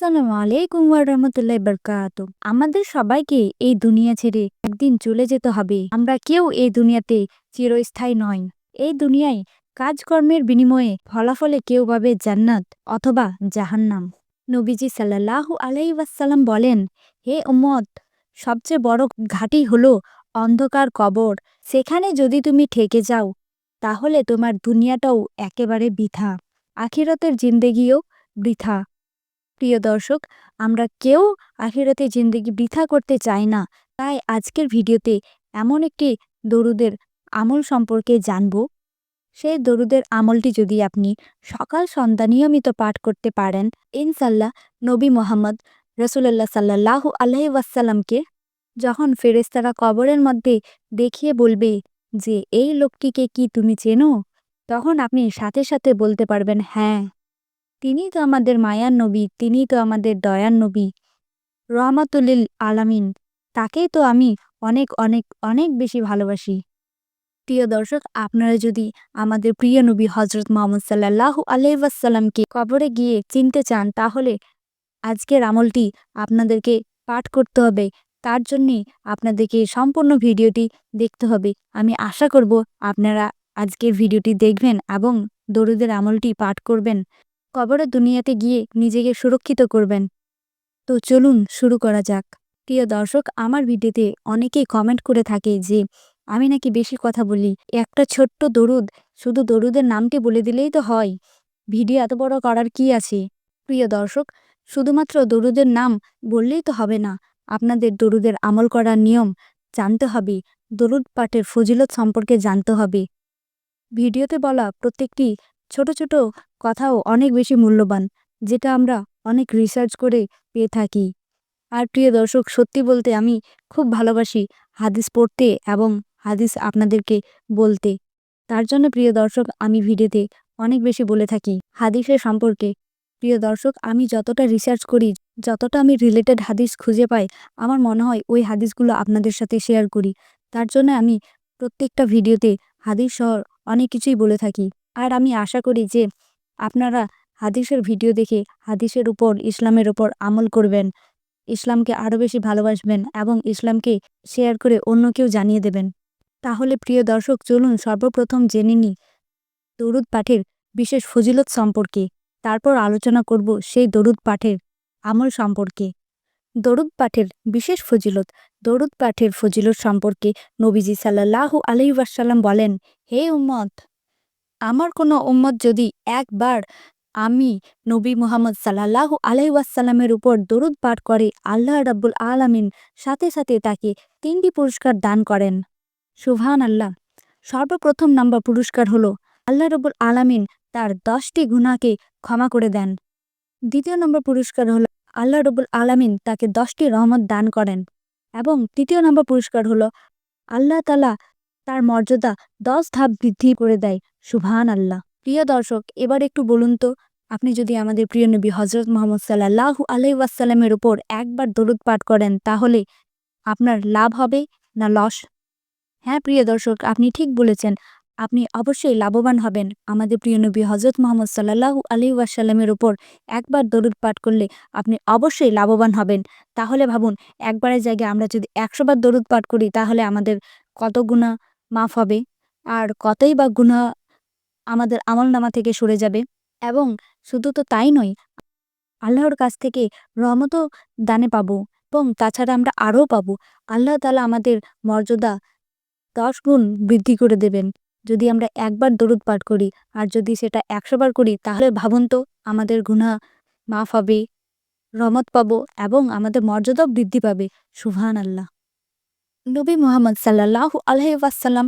আসসালামু আলাইকুম ওয়ারহমতুল্লাহ বরকাত আমাদের সবাইকে এই দুনিয়া ছেড়ে একদিন চলে যেতে হবে। আমরা কেউ এই দুনিয়াতে চিরস্থায়ী নয় এই দুনিয়ায় কাজকর্মের বিনিময়ে ফলাফলে কেউ পাবে জান্নাত অথবা জাহান্নাম। নবীজি সাল্লাল্লাহু আলাই ওয়াসাল্লাম বলেন, হে উম্মত, সবচেয়ে বড় ঘাঁটি হলো অন্ধকার কবর। সেখানে যদি তুমি ঠেকে যাও, তাহলে তোমার দুনিয়াটাও একেবারে বৃথা। আখিরতের জিন্দেগিও বৃথা। প্রিয় দর্শক, আমরা কেউ আখিরাতে জিন্দগি বৃথা করতে চাই না। তাই আজকের ভিডিওতে এমন একটি দরুদের আমল সম্পর্কে জানব। সেই দরুদের আমলটি যদি আপনি সকাল সন্ধ্যা নিয়মিত পাঠ করতে পারেন, ইনশাল্লাহ নবী মোহাম্মদ রসুল্লাহ সাল্লাহ আল্লাহি ওয়াসাল্লামকে যখন ফেরেস্তারা কবরের মধ্যে দেখিয়ে বলবে যে, এই লোকটিকে কি তুমি চেনো? তখন আপনি সাথে সাথে বলতে পারবেন হ্যাঁ। তিনি তো আমাদের মায়ার নবী তিনি তো আমাদের দয়ার নবী। রহমাতুল্লিল আলামিন, তাকেই তো আমি অনেক অনেক অনেক বেশি ভালোবাসি। প্রিয় দর্শক, আপনারা যদি আমাদের প্রিয় নবী হজরত মোহাম্মদ সাল্লাহ আলহাসাল্লামকে কবরে গিয়ে চিনতে চান, তাহলে আজকের আমলটি আপনাদেরকে পাঠ করতে হবে। তার জন্যে আপনাদেরকে সম্পূর্ণ ভিডিওটি দেখতে হবে। আমি আশা করব আপনারা আজকের ভিডিওটি দেখবেন এবং দরুদের আমলটি পাঠ করবেন। কবরের দুনিয়াতে গিয়ে নিজেকে সুরক্ষিত করবেন। তো চলুন শুরু করা যাক। প্রিয় দর্শক, আমার ভিডিওতে অনেকেই কমেন্ট করে থাকে যে, আমি নাকি বেশি কথা বলি। একটা ছোট্ট দরুদ, শুধু দরুদের নামটি বলে দিলেই তো হয়। ভিডিও এত বড় করার কি আছে? প্রিয় দর্শক, শুধুমাত্র দরুদের নাম বললেই তো হবে না। আপনাদের দরুদের আমল করার নিয়ম জানতে হবে। দরুদ পাঠের ফজিলত সম্পর্কে জানতে হবে। ভিডিওতে বলা প্রত্যেকটি ছোট ছোট কথাও অনেক বেশি মূল্যবান, যেটা আমরা অনেক রিসার্চ করে পেয়ে থাকি। আর প্রিয় দর্শক, সত্যি বলতে আমি খুব ভালোবাসি হাদিস পড়তে এবং হাদিস আপনাদেরকে বলতে। তার জন্য প্রিয় দর্শক, আমি ভিডিওতে অনেক বেশি বলে থাকি হাদিসের সম্পর্কে। প্রিয় দর্শক, আমি যতটা রিসার্চ করি, যতটা আমি রিলেটেড হাদিস খুঁজে পাই, আমার মনে হয় ওই হাদিসগুলো আপনাদের সাথে শেয়ার করি। তার জন্য আমি প্রত্যেকটা ভিডিওতে হাদিস সহ অনেক কিছুই বলে থাকি। আর আমি আশা করি যে আপনারা হাদিসের ভিডিও দেখে হাদিসের উপর, ইসলামের উপর আমল করবেন, ইসলামকে আরও বেশি ভালোবাসবেন এবং ইসলামকে শেয়ার করে অন্য কেউ জানিয়ে দেবেন। তাহলে প্রিয় দর্শক, চলুন সর্বপ্রথম জেনে নিই দরুদ পাঠের বিশেষ ফজিলত সম্পর্কে। তারপর আলোচনা করব সেই দরুদ পাঠের আমল সম্পর্কে। দরুদ পাঠের বিশেষ ফজিলত, দরুদ পাঠের ফজিলত সম্পর্কে নবীজি সাল্লাহু আলহিউসাল্লাম বলেন, হে উম্মত! আমার কোনো উম্মত যদি একবার আমি নবী মুহাম্মদ সাল্লাহু আলাইসাল্লামের উপর দরুদ পাঠ করে আল্লাহ রাব্বুল আলামিন সাথে সাথে তাকে তিনটি পুরস্কার দান করেন। সুভান আল্লাহ সর্বপ্রথম নাম্বার পুরস্কার হলো আল্লাহ রব্বুল আলামিন তার দশটি গুণাকে ক্ষমা করে দেন। দ্বিতীয় নম্বর পুরস্কার হলো আল্লাহ রবুল আলামিন তাকে দশটি রহমত দান করেন। এবং তৃতীয় নম্বর পুরস্কার হলো আল্লাহ তালা তার মর্যাদা দশ ধাপ বৃদ্ধি করে দেয়। সুভান আল্লাহ প্রিয় দর্শক, এবার একটু বলুন তো, আপনি যদি আমাদের প্রিয় নবী হজরত মোহাম্মদ সাল্লাহু আলহিউসাল্লামের উপর একবার দরুদ পাঠ করেন, তাহলে আপনার লাভ হবে না লস? হ্যাঁ প্রিয় দর্শক, আপনি ঠিক বলেছেন। আপনি অবশ্যই লাভবান হবেন। আমাদের প্রিয় নবী হজরত মোহাম্মদ সাল্লাহু আলী ওয়াসাল্লামের উপর একবার দরুদ পাঠ করলে আপনি অবশ্যই লাভবান হবেন। তাহলে ভাবুন, একবারের জায়গায় আমরা যদি একশোবার দরুদ পাঠ করি, তাহলে আমাদের কত গুণা মাফ হবে। আর কতই বা গুণা আমাদের আমলনামা থেকে সরে যাবে। এবং শুধু তো তাই নয়, আল্লাহর কাছ থেকে রহমতও দানে পাবো এবং তাছাড়া আমরা আরও পাবো। আল্লাহ তালা আমাদের মর্যাদা দশ গুণ বৃদ্ধি করে দেবেন। যদি আমরা একবার দরুদ পাঠ করি আর যদি সেটা একশোবার করি, তাহলে ভাবুন তো আমাদের গুণা মাফ হবে, রহমত পাবো এবং আমাদের মর্যাদাও বৃদ্ধি পাবে। সুভান আল্লাহ নবী মোহাম্মদ সাল্লাহ আলহাসাল্লাম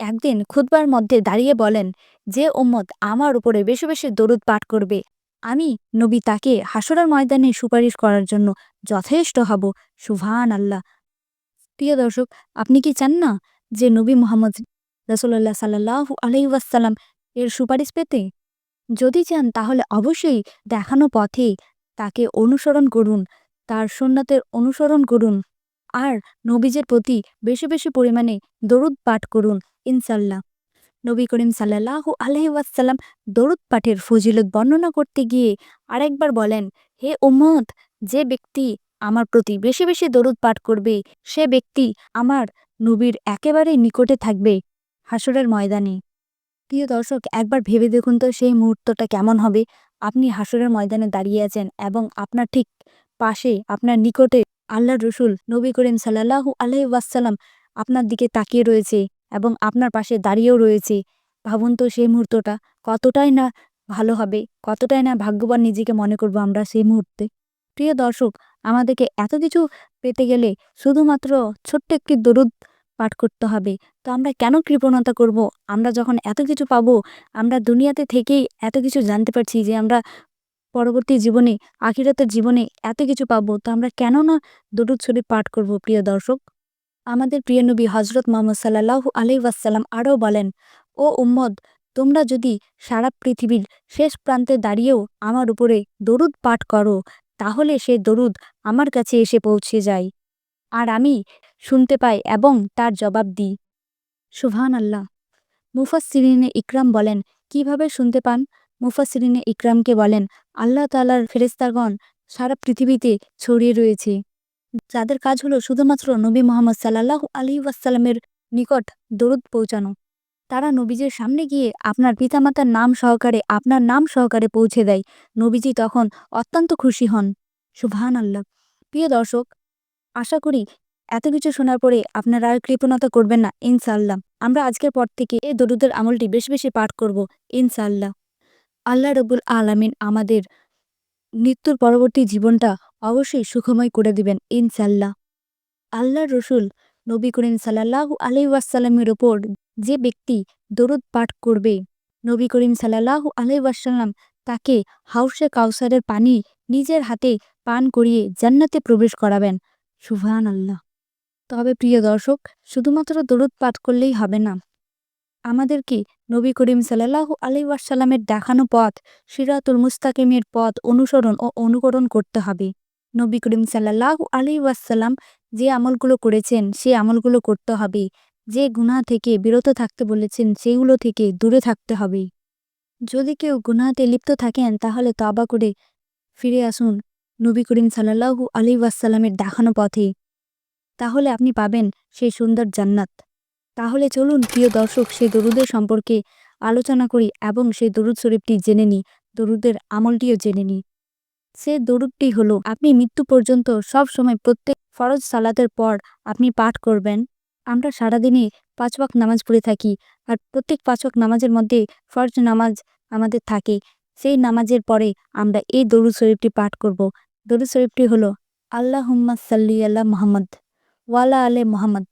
একদিন খুদবার মধ্যে দাঁড়িয়ে বলেন, যে ওম্মদ আমার উপরে বেশি বেশি দরুদ পাঠ করবে, আমি নবী তাকে হাসরার ময়দানে সুপারিশ করার জন্য যথেষ্ট হব। সুভান আল্লাহ প্রিয় দর্শক, আপনি কি চান না যে নবী মোহাম্মদ রসুল্লাহ সাল্লাহ আলহিউসাল্লাম এর সুপারিশ পেতে? যদি চান, তাহলে অবশ্যই দেখানো পথে তাকে অনুসরণ করুন, তার সোননাথের অনুসরণ করুন। আর নবীজের প্রতি বেশি বেশি পরিমাণে দরুদ পাঠ করুন ইনশাল্লাহ নবী করিম সাল্লাহু আলহিউসাল্লাম দরুদ পাঠের ফজিলত বর্ণনা করতে গিয়ে আরেকবার বলেন, হে উম্মত, যে ব্যক্তি আমার প্রতি বেশি বেশি দরুদ পাঠ করবে, সে ব্যক্তি আমার নবীর একেবারে নিকটে থাকবে। হাসরের ময়দানে। প্রিয় দর্শক, একবার ভেবে দেখুন তো সেই মুহূর্তটা কেমন হবে। আপনি হাসরের ময়দানে দাঁড়িয়ে আছেন এবং আপনার ঠিক পাশে, আপনার নিকটে আল্লাহ রসুল নবী করিম সাল্লাহু আলহি ওয়াসাল্লাম আপনার দিকে তাকিয়ে রয়েছে এবং আপনার পাশে দাঁড়িয়েও রয়েছে। ভাবুন তো সেই মুহূর্তটা, কতটাই না ভালো হবে, কতটাই না ভাগ্যবান নিজেকে মনে করব আমরা সেই মুহূর্তে। প্রিয় দর্শক, আমাদেরকে এত কিছু পেতে গেলে শুধুমাত্র ছোট্ট একটি দরুদ পাঠ করতে হবে। তো আমরা কেন কৃপণতা করব? আমরা যখন এত কিছু পাবো, আমরা দুনিয়াতে থেকেই এত কিছু জানতে পারছি যে আমরা পরবর্তী জীবনে, আখিরাতের জীবনে এত কিছু পাবো, তো আমরা কেন না দরুদ শরীফ পাঠ করব, প্রিয় দর্শক? আমাদের প্রিয় নবী হজরত মোহাম্মদ সাল্লাহ আলি ওয়াসাল্লাম আরও বলেন, ও উম্মদ তোমরা যদি সারা পৃথিবীর শেষ প্রান্তে দাঁড়িয়েও আমার উপরে দরুদ পাঠ করো, তাহলে সে দরুদ আমার কাছে এসে পৌঁছে যায়। আর আমি শুনতে পাই এবং তার জবাব দিই। সুভান আল্লাহ মুফাসসিরিনে ইকরাম বলেন, কীভাবে শুনতে পান? মুফাসসিরিনে ইকরামকে বলেন, আল্লাহ তালার ফেরেস্তাগণ সারা পৃথিবীতে ছড়িয়ে রয়েছে। যাদের কাজ হলো শুধুমাত্র নবী মোহাম্মদ সাল্লাহ আলী ওয়াসাল্লামের নিকট দরুদ পৌঁছানো। তারা নবীজের সামনে গিয়ে আপনার পিতামাতার নাম সহকারে আপনার নাম সহকারে পৌঁছে দেয়। নবীজি তখন অত্যন্ত খুশি হন। সুবহান আল্লাহ প্রিয় দর্শক, আশা করি এত কিছু শোনার পরে আপনারা আর কৃপণতা করবেন না, ইনশাআল্লাহ। আমরা আজকের পর থেকে এই দরুদের আমলটি বেশি বেশি পাঠ করব, ইনশাআল্লাহ। আল্লাহ রবুল আলামিন আমাদের মৃত্যুর পরবর্তী জীবনটা অবশ্যই সুখময় করে দিবেন ইনশাল্লাহ আল্লাহ রসুল নবী করিম সাল্লাহু আলি ওয়াসাল্লামের ওপর যে ব্যক্তি দরুদ পাঠ করবে, নবী করিম সাল্লাহু আলি ওয়াসাল্লাম তাকে হাউসে কাউসারের পানি নিজের হাতে পান করিয়ে জান্নাতে প্রবেশ করাবেন সুভান আল্লাহ তবে প্রিয় দর্শক, শুধুমাত্র দরুদ পাঠ করলেই হবে না। আমাদেরকে নবী করিম সাল্লাহু আলি ওয়াসাল্লামের দেখানো পথ, সিরাতুল মুস্তাকিমের পথ অনুসরণ ও অনুকরণ করতে হবে। নবী করিম সাল্লাহু আলি ওয়াসাল্লাম যে আমলগুলো করেছেন, সে আমলগুলো করতে হবে। যে গুনাহ থেকে বিরত থাকতে বলেছেন, সেগুলো থেকে দূরে থাকতে হবে। যদি কেউ গুনাহাতে লিপ্ত থাকেন, তাহলে তবা করে ফিরে আসুন নবী করিম সাল্লাহু আলি ওয়াসাল্লামের দেখানো পথে। তাহলে আপনি পাবেন সেই সুন্দর জান্নাত। তাহলে চলুন, প্রিয় দর্শক, সেই দরুদের সম্পর্কে আলোচনা করি এবং সেই দরুদ শরীফটি জেনে নিই, দরুদের আমলটিও জেনে নিই। সে দরুদটি হলো, আপনি মৃত্যু পর্যন্ত সব সময় প্রত্যেক ফরজ সালাতের পর আপনি পাঠ করবেন। আমরা সারাদিনে পাঁচ ওয়াক্ত নামাজ পড়ে থাকি আর প্রত্যেক পাঁচ ওয়াক্ত নামাজের মধ্যে ফরজ নামাজ আমাদের থাকে। সেই নামাজের পরে আমরা এই দরুদ শরীফটি পাঠ করব। দরুদ শরীফটি হলো আল্লাহ সাল্লি আল্লাহ মোহাম্মদ, ওয়ালা আলে মোহাম্মদ।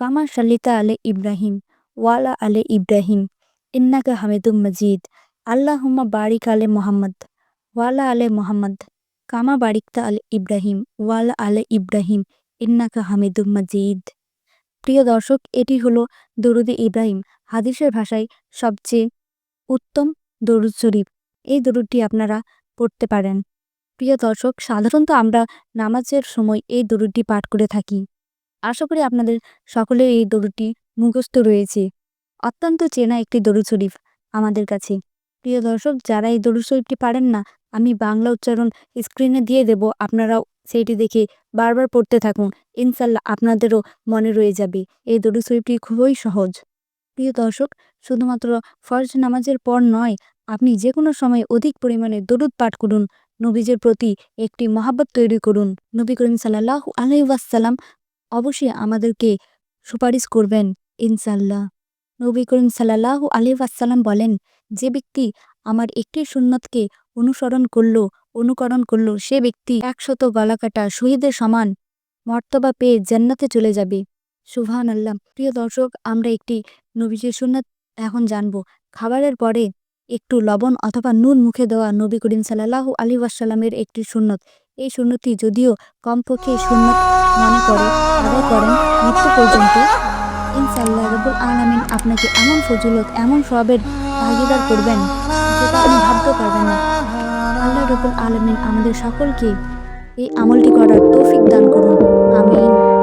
কামা শাল্লিতা আলে ইব্রাহিম ওয়ালা আলে ইব্রাহিম ইন্নাকা হামিদুম মজিদ আল্লাহুম্মা বারিক আলে মোহাম্মদ ওয়ালা আলে মোহাম্মদ কামা বারিকতা আলে ইব্রাহিম ওয়ালা আলে ইব্রাহিম ইন্নাকা হামিদুম মজিদ প্রিয় দর্শক, এটি হলো দরুদে ইব্রাহিম। হাদিসের ভাষায় সবচেয়ে উত্তম দরুদ শরীফ। এই দরুদটি আপনারা পড়তে পারেন। প্রিয় দর্শক, সাধারণত আমরা নামাজের সময় এই দরুদটি পাঠ করে থাকি। আশা করি আপনাদের সকলে এই দরুদটি মুখস্থ রয়েছে। অত্যন্ত চেনা একটি দরুদ শরীফ আমাদের কাছে। প্রিয় দর্শক, যারা এই দরুদ শরীফটি পারেন না, আমি বাংলা উচ্চারণ স্ক্রিনে দিয়ে দেব। আপনারাও সেইটি দেখে বারবার পড়তে থাকুন। ইনশাল্লাহ আপনাদেরও মনে রয়ে যাবে। এই দরুদ শরীফটি খুবই সহজ। প্রিয় দর্শক, শুধুমাত্র ফরজ নামাজের পর নয়, আপনি যে কোনো সময় অধিক পরিমাণে দরুদ পাঠ করুন। নবীজের প্রতি একটি মহাব্বত তৈরি করুন। নবী করিম সাল্লাহ আলহিউসাল্লাম অবশ্যই আমাদেরকে সুপারিশ করবেন ইনশাল্লাহ নবী করিম সাল্লাহ আলি ওয়াসাল্লাম বলেন, যে ব্যক্তি আমার একটি সুন্নতকে অনুসরণ করল, অনুকরণ করল, সে ব্যক্তি একশত গলাকাটা শহীদের সমান মর্তবা পেয়ে জান্নাতে চলে যাবে। সুভান আল্লাহ প্রিয় দর্শক, আমরা একটি নবীজির সুন্নত এখন জানব। খাবারের পরে একটু লবণ অথবা নুন মুখে দেওয়া নবী করিম সাল্লাহ আলী ওয়াসাল্লামের একটি সুন্নত। এই শূন্যটি যদিও কমপক্ষে শূন্য মনে করে, আদায় করেন মৃত্যু পর্যন্ত। ইনশাল্লাহ রবুল আলমিন আপনাকে এমন ফজিলত, এমন সবের ভাগিদার করবেন যেটা আপনি ভাবতে পারবেন না। আল্লাহ রবুল আলমিন আমাদের সকলকে এই আমলটি করার তৌফিক দান করুন। আমিন।